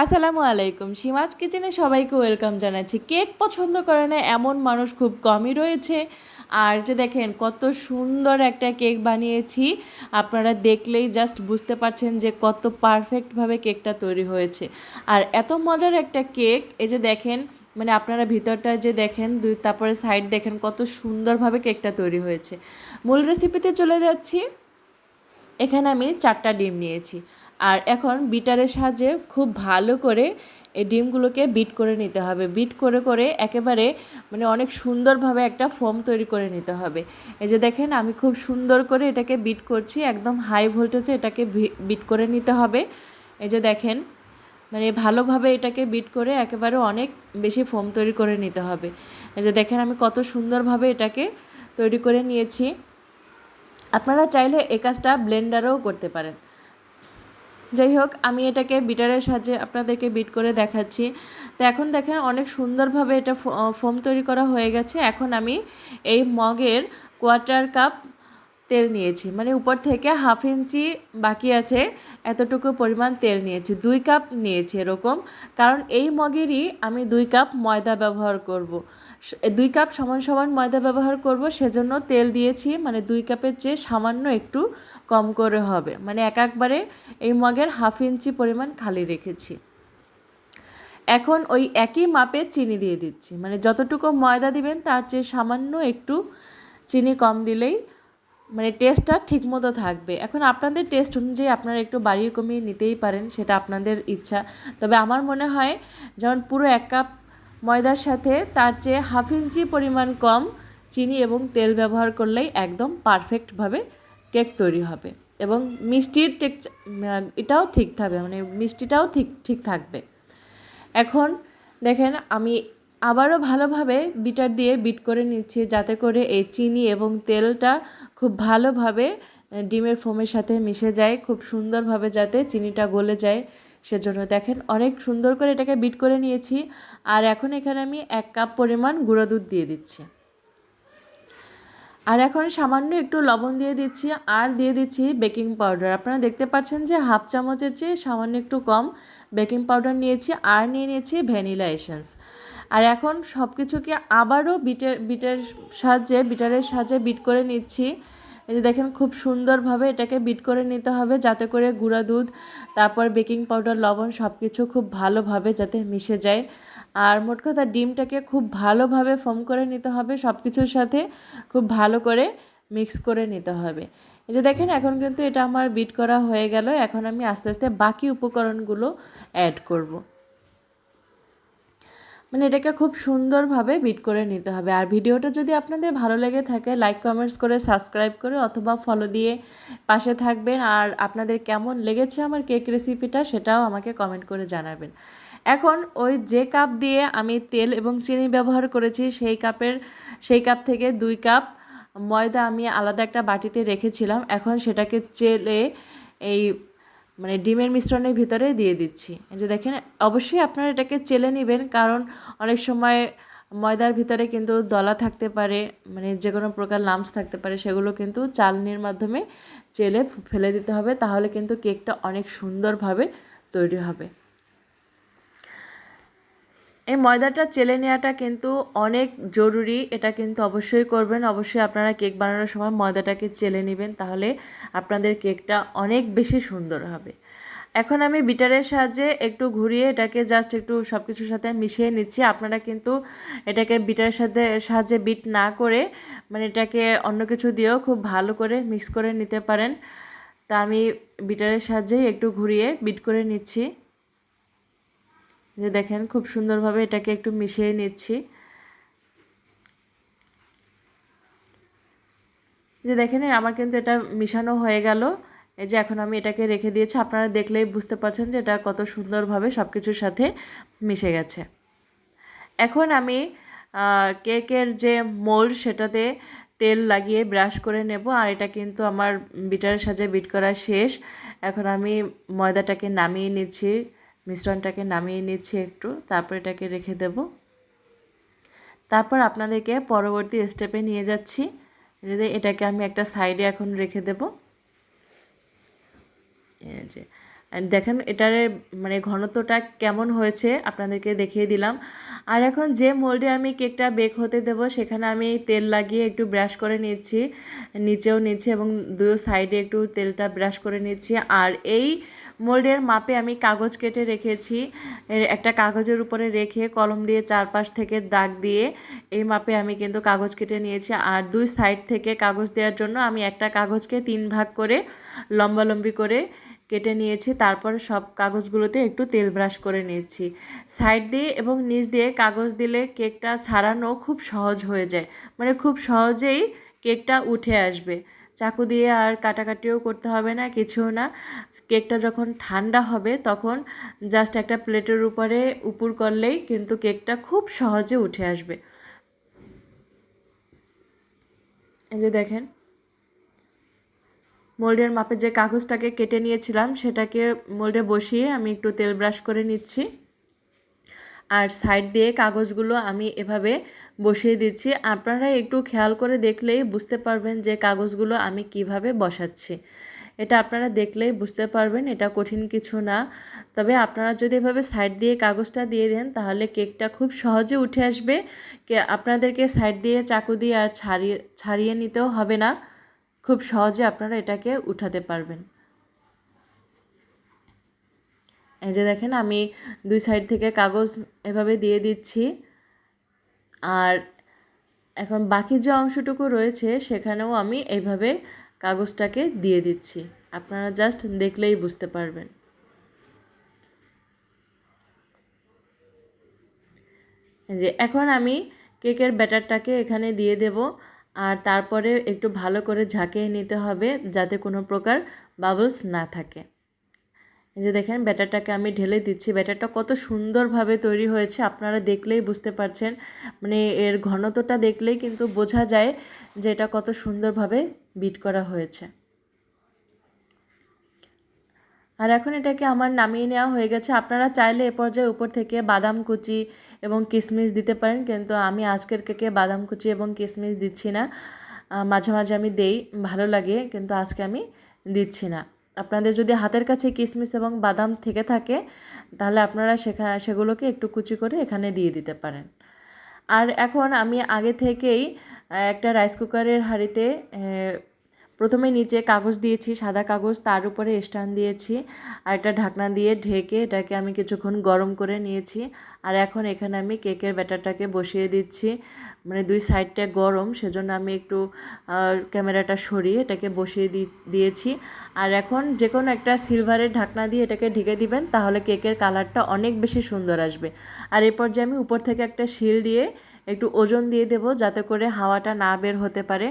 আসসালামু আলাইকুম। সীমাজ কিচেনে সবাইকে ওয়েলকাম জানাচ্ছি। কেক পছন্দ করে না এমন মানুষ খুব কমই রয়েছে। আর যে দেখেন, কত সুন্দর একটা কেক বানিয়েছি। আপনারা দেখলেই জাস্ট বুঝতে পারছেন যে কত পারফেক্টভাবে কেকটা তৈরি হয়েছে। আর এত মজার একটা কেক, এই যে দেখেন মানে আপনারা ভিতরটা যে দেখেন, দুই, তারপরে সাইড দেখেন, কত সুন্দরভাবে কেকটা তৈরি হয়েছে। মূল রেসিপিতে চলে যাচ্ছি। এখানে আমি চারটা ডিম নিয়েছি। আর এখন বিটারের সাহায্যে খুব ভালো করে এই ডিমগুলোকে বিট করে নিতে হবে। বিট করে করে একেবারে মানে অনেক সুন্দরভাবে একটা ফোম তৈরি করে নিতে হবে। এই যে দেখেন, আমি খুব সুন্দর করে এটাকে বিট করছি, একদম হাই ভোল্টেজে এটাকে বিট করে নিতে হবে। এই যে দেখেন মানে ভালোভাবে এটাকে বিট করে একেবারে অনেক বেশি ফোম তৈরি করে নিতে হবে। এই যে দেখেন, আমি কত সুন্দরভাবে এটাকে তৈরি করে নিয়েছি। আপনারা চাইলে এই কাজটা ব্লেন্ডারেও করতে পারেন। যাই হোক আমি এটাকে বিটারের সাহায্যে আপনাদেরকে বিট করে দেখাচ্ছি। তো এখন দেখেন অনেক সুন্দরভাবে এটা ফোম তৈরি করা হয়ে গেছে। এখন আমি এই মগের কোয়ার্টার কাপ তেল নিয়েছি। মানে উপর থেকে হাফ ইঞ্চি বাকি আছে, এতটুকু পরিমাণ তেল নিয়েছি। দুই কাপ নিয়েছি এরকম। কারণ এই মগেরই আমি দুই কাপ ময়দা ব্যবহার করব। দুই কাপ সমান সমান ময়দা ব্যবহার করব, সেজন্য তেল দিয়েছি। মানে দুই কাপের চেয়ে সামান্য একটু কম করে হবে। মানে এক একবারে এই মগের হাফ ইঞ্চি পরিমাণ খালি রেখেছি। এখন ওই একই মাপে চিনি দিয়ে দিচ্ছি। মানে যতটুকু ময়দা দিবেন, তার চেয়ে সামান্য একটু চিনি কম দিলেই মানে টেস্টটা ঠিকমতো থাকবে। এখন আপনাদের টেস্ট অনুযায়ী আপনারা একটু বাড়িয়ে কমিয়ে নিতেই পারেন, সেটা আপনাদের ইচ্ছা। তবে আমার মনে হয়, যেমন পুরো এক কাপ ময়দার সাথে তার চেয়ে হাফ ইঞ্চি পরিমাণ কম চিনি এবং তেল ব্যবহার করলেই একদম পারফেক্টভাবে কেক তৈরি হবে। এবং মিষ্টির টেক এটাও ঠিক থাকবে মানে মিষ্টিটাও ঠিক ঠিক থাকবে। এখন দেখেন আমি আবারও ভালোভাবে বিটার দিয়ে বিট করে নিচ্ছি, যাতে করে এই চিনি এবং তেলটা খুব ভালোভাবে ডিমের ফোমের সাথে মিশে যায়, খুব সুন্দরভাবে যাতে চিনিটা গলে যায়। সেজন্য দেখেন অনেক সুন্দর করে এটাকে বিট করে নিয়েছি। আর এখন এখানে আমি এক কাপ পরিমাণ গুঁড়ো দুধ দিয়ে দিচ্ছি। আর এখন সামান্য একটু লবণ দিয়ে দিচ্ছি আর দিয়ে দিচ্ছি বেকিং পাউডার। আপনারা দেখতে পাচ্ছেন যে হাফ চামচের চেয়ে সামান্য একটু কম বেকিং পাউডার নিয়েছি আর নিয়ে নিয়েছি ভ্যানিলা এসেন্স। আর এখন সব কিছুকে আবারও বিটের বিটের সাহায্যে, বিটারের সাহায্যে বিট করে নিচ্ছি। এই যে দেখেন খুব সুন্দরভাবে এটাকে বিট করে নিতে হবে যাতে করে গুঁড়া দুধ, তারপর বেকিং পাউডার লবণ সব কিছু খুব ভালোভাবে যাতে মিশে যায় আর মোট কথা ডিমটাকে খুব ভালোভাবে ফোম করে নিতে হবে সব কিছুর সাথে খুব ভালো করে মিক্স করে নিতে হবে এই যে দেখেন এখন কিন্তু এটা আমার বিট করা হয়ে গেল, এখন আমি আস্তে আস্তে বাকি উপকরণগুলো অ্যাড করব। মানে এটাকে খুব সুন্দরভাবে বিট করে নিতে হবে। আর ভিডিওটা যদি আপনাদের ভালো লেগে থাকে লাইক কমেন্টস করে সাবস্ক্রাইব করে অথবা ফলো দিয়ে পাশে থাকবেন। আর আপনাদের কেমন লেগেছে আমার কেক রেসিপিটা সেটাও আমাকে কমেন্ট করে জানাবেন। এখন ওই যে কাপ দিয়ে আমি তেল এবং চিনি ব্যবহার করেছি, সেই কাপের সেই কাপ থেকে দুই কাপ ময়দা আমি আলাদা একটা বাটিতে রেখেছিলাম। এখন সেটাকে চেলে এই মানে ডিমের মিশ্রণের ভিতরে দিয়ে দিচ্ছি। যে দেখেন, অবশ্যই আপনারা এটাকে চেলে নেবেন, কারণ অনেক সময় ময়দার ভিতরে কিন্তু দলা থাকতে পারে মানে যে কোনো প্রকার লামস থাকতে পারে, সেগুলো কিন্তু চালনির মাধ্যমে চেলে ফেলে দিতে হবে, তাহলে কিন্তু কেকটা অনেক সুন্দরভাবে তৈরি হবে। এই ময়দাটা চেলে নেওয়াটা কিন্তু অনেক জরুরি, এটা কিন্তু অবশ্যই করবেন। অবশ্যই আপনারা কেক বানানোর সময় ময়দাটাকে চেলে নেবেন, তাহলে আপনাদের কেকটা অনেক বেশি সুন্দর হবে। এখন আমি বিটারের সাহায্যে একটু ঘুরিয়ে এটাকে জাস্ট একটু সব কিছুর সাথে মিশিয়ে নিচ্ছি। আপনারা কিন্তু এটাকে বিটারের সাথে, সাহায্যে বিট না করে মানে এটাকে অন্য কিছু দিয়েও খুব ভালো করে মিক্স করে নিতে পারেন। তা আমি বিটারের সাহায্যেই একটু ঘুরিয়ে বিট করে নিচ্ছি। যে দেখেন খুব সুন্দরভাবে এটাকে একটু মিশিয়ে নিচ্ছি। যে দেখেন, আমার কিন্তু এটা মিশানো হয়ে গেল। এই যে এখন আমি এটাকে রেখে দিয়েছি। আপনারা দেখলেই বুঝতে পারছেন যে এটা কত সুন্দরভাবে সব কিছুর সাথে মিশে গেছে। এখন আমি কেকের যে মোল্ড, সেটাতে তেল লাগিয়ে ব্রাশ করে নেব। আর এটা কিন্তু আমার বিটারের সাথে বিট করা শেষ। এখন আমি ময়দাটাকে নামিয়ে নিচ্ছি। মিশ্রণটাকে নামিয়ে নিচ্ছি একটু, তারপর এটাকে রেখে দেব। তারপর আপনাদেরকে পরবর্তী স্টেপে নিয়ে যাচ্ছি। যদি এটাকে আমি একটা সাইডে এখন রেখে দেব। যে দেখেন এটার মানে ঘনত্বটা কেমন হয়েছে আপনাদেরকে দেখিয়ে দিলাম। আর এখন যে মোল্ডে আমি কেকটা বেক হতে দেব, সেখানে আমি তেল লাগিয়ে একটু ব্রাশ করে নিচ্ছি। নিচেও নিচ্ছি এবং দু সাইডে একটু তেলটা ব্রাশ করে নিচ্ছি। আর এই মোল্ডের মাপে আমি কাগজ কেটে রেখেছি। একটা কাগজের উপরে রেখে কলম দিয়ে চারপাশ থেকে দাগ দিয়ে এই মাপে আমি কিন্তু কাগজ কেটে নিয়েছি। আর দুই সাইড থেকে কাগজ দেওয়ার জন্য আমি একটা কাগজকে তিন ভাগ করে লম্বালম্বি করে কেটে নিয়েছি। তারপর সব কাগজগুলোতে একটু তেল ব্রাশ করে নিয়েছি। সাইড দিয়ে এবং নিচ দিয়ে কাগজ দিলে কেকটা ছাড়ানো খুব সহজ হয়ে যায়। মানে খুব সহজেই কেকটা উঠে আসবে। চাকু দিয়ে আর কাটাকাটিও করতে হবে না, কিছু না। কেকটা যখন ঠান্ডা হবে তখন জাস্ট একটা প্লেটের উপরে উপর করলেই কিন্তু কেকটা খুব সহজে উঠে আসবে। এই যে দেখেন। মোল্ডের মাপে যে কাগজটাকে কেটে নিয়েছিলাম সেটাকে মোল্ডে বসিয়ে আমি একটু তেল ব্রাশ করে নিচ্ছি। আর সাইড দিয়ে কাগজগুলো আমি এভাবে বসিয়ে দিচ্ছি। আপনারা একটু খেয়াল করে দেখলেই বুঝতে পারবেন যে কাগজগুলো আমি কীভাবে বসাচ্ছি। এটা আপনারা দেখলেই বুঝতে পারবেন, এটা কঠিন কিছু না। তবে আপনারা যদি এভাবে সাইড দিয়ে কাগজটা দিয়ে দেন, তাহলে কেকটা খুব সহজে উঠে আসবে। কে, আপনাদেরকে সাইড দিয়ে চাকু দিয়ে আর ছাড়িয়ে ছাড়িয়ে নিতেও হবে না। খুব সহজে আপনারা এটাকে উঠাতে পারবেন। এই যে দেখেন আমি দুই সাইড থেকে কাগজ এভাবে দিয়ে দিচ্ছি। আর এখন বাকি যে অংশটুকু রয়েছে, সেখানেও আমি এইভাবে কাগজটাকে দিয়ে দিচ্ছি। আপনারা জাস্ট দেখলেই বুঝতে পারবেন। যে এখন আমি কেকের ব্যাটারটাকে এখানে দিয়ে দেব। আর তারপরে একটু ভালো করে ঝাঁকিয়ে নিতে হবে যাতে কোনো প্রকার বাবলস না থাকে। যে দেখেন, ব্যাটারটাকে আমি ঢেলে দিচ্ছি। ব্যাটারটা কত সুন্দরভাবে তৈরি হয়েছে, আপনারা দেখলেই বুঝতে পারছেন। মানে এর ঘনত্বটা দেখলেই কিন্তু বোঝা যায় যে এটা কত সুন্দরভাবে বিট করা হয়েছে। আর এখন এটাকে আমার নামিয়ে নেওয়া হয়ে গেছে। আপনারা চাইলে এ পর্যায়ে উপর থেকে বাদাম কুচি এবং কিশমিশ দিতে পারেন, কিন্তু আমি আজকের কেকে বাদাম কুচি এবং কিশমিশ দিচ্ছি না। মাঝে মাঝে আমি দেই, ভালো লাগে, কিন্তু আজকে আমি দিচ্ছি না। আপনাদের যদি হাতের কাছে কিশমিশ এবং বাদাম থেকে থাকে, তাহলে আপনারা সেখা, সেগুলোকে একটু কুচি করে এখানে দিয়ে দিতে পারেন। আর এখন আমি আগে থেকেই একটা রাইস কুকারের হাঁড়িতে প্রথমে নিচে কাগজ দিয়েছি, সাদা কাগজ, তার উপরে স্ট্যান্ড দিয়েছি, আর একটা ঢাকনা দিয়ে ঢেকে এটাকে আমি কিছুক্ষণ গরম করে নিয়েছি, আর এখন এখানে আমি কেকের ব্যাটারটাকে বসিয়ে দিচ্ছি। মানে দুই সাইডটা গরম, সেজন্য আমি একটু ক্যামেরাটা সরিয়ে এটাকে বসিয়ে দিয়েছি। আর এখন যে কোনো একটা সিলভারের ঢাকনা দিয়ে এটাকে ঢেকে দিবেন, তাহলে কেকের কালারটা অনেক বেশি সুন্দর আসবে। আর এরপর যে আমি উপর থেকে একটা শিল দিয়ে একটু ওজন দিয়ে দেব, যাতে করে হাওয়াটা না বের হতে পারে।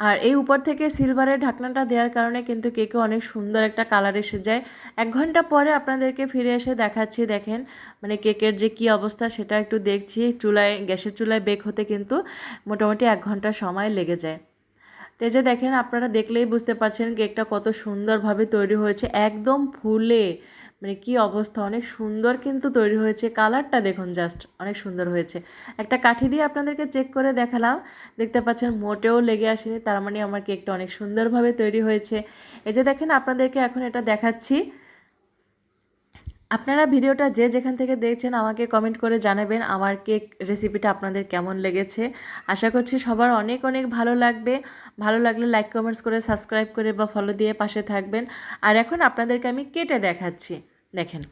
আর এই উপর থেকে সিলভারের ঢাকনাটা দেওয়ার কারণে কিন্তু কেকে অনেক সুন্দর একটা কালার এসে যায়। এক ঘণ্টা পরে আপনাদেরকে ফিরে এসে দেখাচ্ছি, দেখেন মানে কেকের যে কি অবস্থা সেটা একটু দেখছি। চুলায়, গ্যাসের চুলায় বেক হতে কিন্তু মোটামুটি এক ঘণ্টা সময় লেগে যায়। তো যে দেখেন, আপনারা দেখলেই বুঝতে পারছেন কেকটা কত সুন্দরভাবে তৈরি হয়েছে। একদম ফুলে মানে কী অবস্থা, অনেক সুন্দর কিন্তু তৈরি হয়েছে। কালারটা দেখুন জাস্ট অনেক সুন্দর হয়েছে। একটা কাঠি দিয়ে আপনাদেরকে চেক করে দেখালাম। দেখতে পাচ্ছেন মোটেও লেগে আসেনি, তার মানে আমার কেকটা অনেক সুন্দরভাবে তৈরি হয়েছে। এই যে দেখেন, আপনাদেরকে এখন এটা দেখাচ্ছি। আপনারা ভিডিওটা যে যেখান থেকে দেখছেন আমাকে কমেন্ট করে জানাবেন আমার কেক রেসিপিটা আপনাদের কেমন লেগেছে। আশা করছি সবার অনেক অনেক ভালো লাগবে। ভালো লাগলে লাইক কমেন্টস করে সাবস্ক্রাইব করে বা ফলো দিয়ে পাশে থাকবেন। আর এখন আপনাদেরকে আমি কেটে দেখাচ্ছি। দেখেন।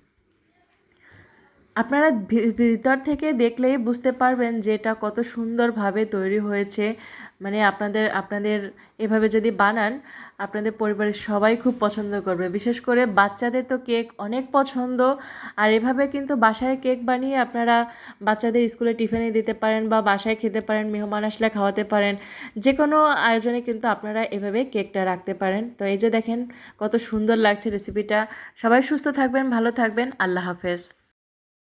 আপনারা ভিতর থেকে দেখলেই বুঝতে পারবেন যে এটা কত সুন্দরভাবে তৈরি হয়েছে। মানে আপনাদের আপনাদের এভাবে যদি বানান, আপনাদের পরিবারের সবাই খুব পছন্দ করবে। বিশেষ করে বাচ্চাদের তো কেক অনেক পছন্দ। আর এভাবে কিন্তু বাসায় কেক বানিয়ে আপনারা বাচ্চাদের স্কুলে টিফিনে দিতে পারেন বা বাসায় খেতে পারেন, মেহমান আসলে খাওয়াতে পারেন। যে কোনো আয়োজনে কিন্তু আপনারা এভাবে কেকটা রাখতে পারেন। তো এই যে দেখেন কত সুন্দর লাগছে রেসিপিটা। সবাই সুস্থ থাকবেন, ভালো থাকবেন। আল্লাহ হাফেজ।